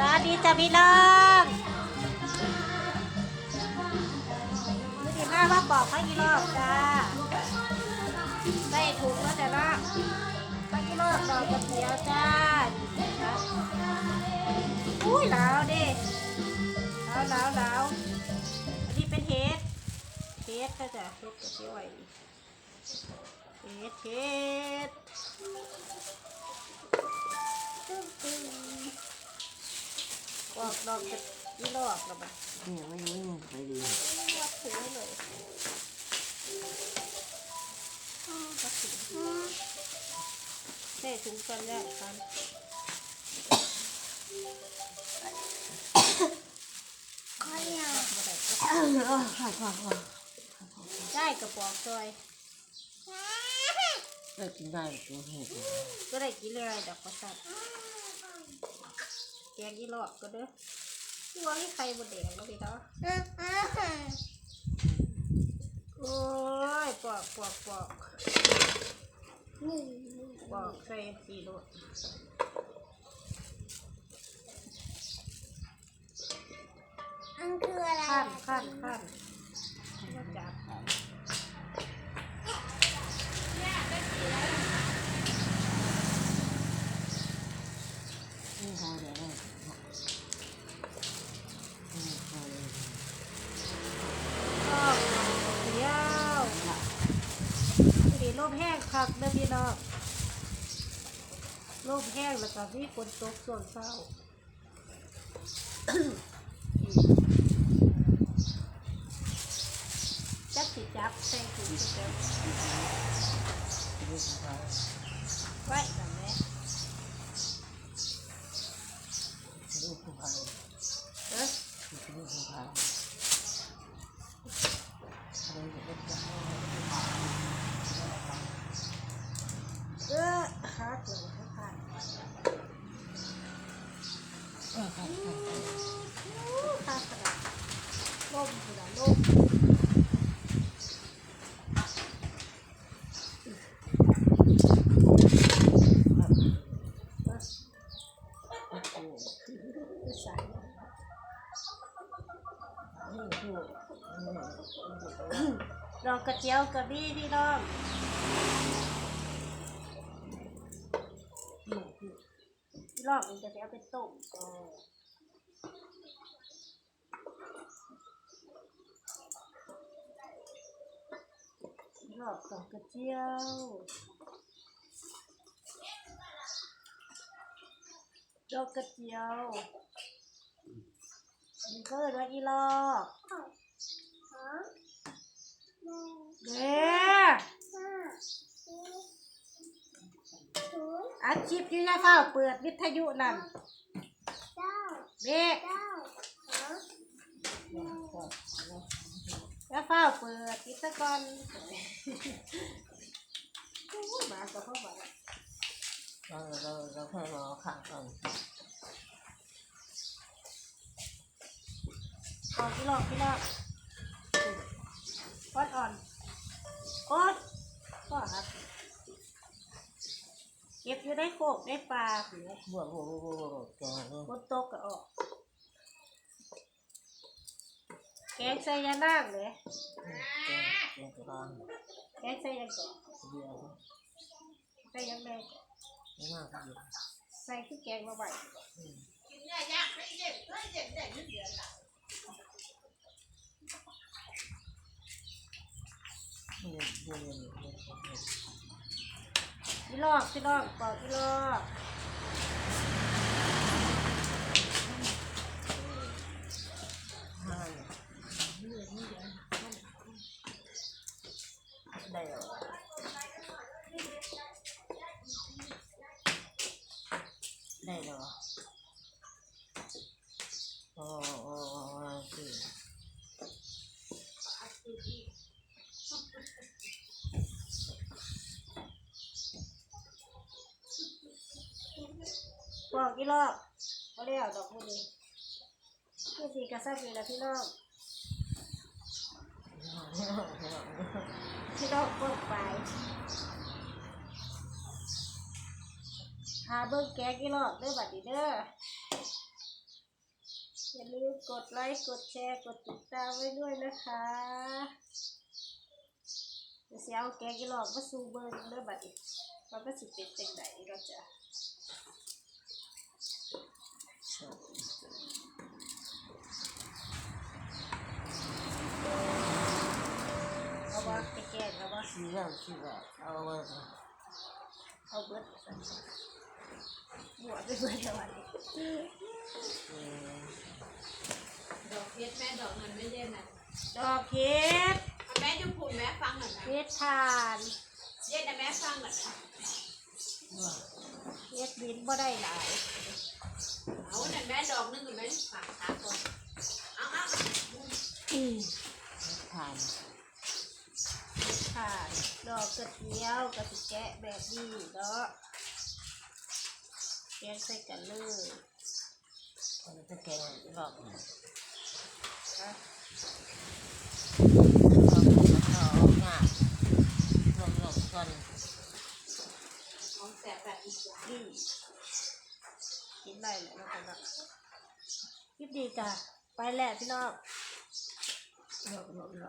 วัสดีจ้าพี่น้องมือดีมาว่าบอกไม่กี่รอบจ้าได้ถูกแล้วแต่ละไม่กี่รอบดอกกระเทียวจ้าอุ้ยหนาวดิหนาวหนาวหนาวอันนี้เป็นเฮดเฮดก็จะเฮดกระเทียวไว้เฮดเฮด ออกดอกจะยี่ลอกแล้วบ้างเนี่ยไม่ไม่ไปดีวัดถือเลยวัดถือใส่ถุงกันแล้กันข้าวเหนียวมาได้เอะค่ะค่ะได้กระป๋องซอยได้กินได้ตัวเห็ดก็ได้กินเลยดอกกระสับ แกงยี่ลอกก็เด้อที่ว่าให้ใครบดแดงแล้วพี่เนาะโอ้ยปอกปอกปอกนี่ปอกใส่สีโลดอันคืออะไรขั้นขั้นขั้นมาจับ นี่พอแล้วนี่พอแล้ว ก็เดียวดีลมแห้งคักเด้อพี่ น้องลมแห้งแล้วก็มีฝนตกส่วนเศร้า จักสิจับใส่ถุงเจ้า นี่พอ ไว้กันแม่ ลูกผู้พาย เอ้ย ลูกผู้พายอะไรจะเป็นจะ เออฮักเลยฮักผ่าน เออค่ะค่ะ ฮักขนาดลมขนาดลม โอ้โห คือใส่ นี่คือนี่ดอกกระเจียวกระบี่พี่น้องรอบมันจะไปเอาไปต้มก่อนรอบดอกกระเจียวดอกกระเจียว มันก็เลยว่าอีลอกสองหนึ่งเด้ห้าสี่ศูนย์อาชีพอยู่ยาข้าวเปิดวิทยุนั่นเก้าเด็กเก้าสองหนึ่งยาข้าวเปิดกิจกรมากับพ่อบ้านเราเราเราแค่รอข้างก่อน ออกพี่ลอกพี่ลอกกดอ่อนกดก็ครับเก็บอยู่ในโคกในปลาผือบัวบัวบัวบัวแกงนี่บนโต๊ะก็ออก แกงใส่ยานาคเลยแกงแกงกระดานแกงใส่ยังก่อนเดียวใส่ยังแม่ก่อนไม่น่าจะอยู่ใส่คือแกงมาไว้นี่นี่นี่นี่ พี่ลอกพี่ลอกปอกพี่ลอกเด้หรอได้หรอโอ้โอ้โอ้สิ ปอก พี่ลอกเขาเรียกดอกมือนี้คือสีกระซับนี่แหละพี่ลอกพี่ลอกปอกไปหาเบิ้งแกงพี่ลอกเด้อบัดนี้เด้ออย่าลืมกดไลค์ กดแชร์ กดติดตามไว้ด้วยนะคะจะเดี๋ยเอาแกงกี่หลอกมาสู่เบิร์นเด้อบัดนี้มันก็สิเป็นจังไดเราจะ เอาว่าไปแกงเอาว่าสี่แล้วสี่แล้วเอาไว้เอาเบิดบวชไปเบิดแล้ววันนี้เออดอกเพชรแม่ดอกนั้นไม่เย็นนะดอกเห็ดเอาแม่จะพูดแม่ฟังหน่อยนะเห็ดทานเย็นนะแม่ฟังหน่อยนะเห็ดบินบ่ได้หลาย เอาหน่อยแม่ดอกนึงกับแม่ฝากขาก่อนเอาเอาอืมทานค่ะดอกกระเจียวกระติแกะแบบนี้เนาะแกงใส่กันเลยมันจะแกงอีกรอบหนึ่งนะเอาเอางาลงลงก่อนของแสบแบบอีกอย่าง กินได้เลยแล้วกันเนาะคลิปดีจ้ะไปแล้วพี่น้องลงลงลง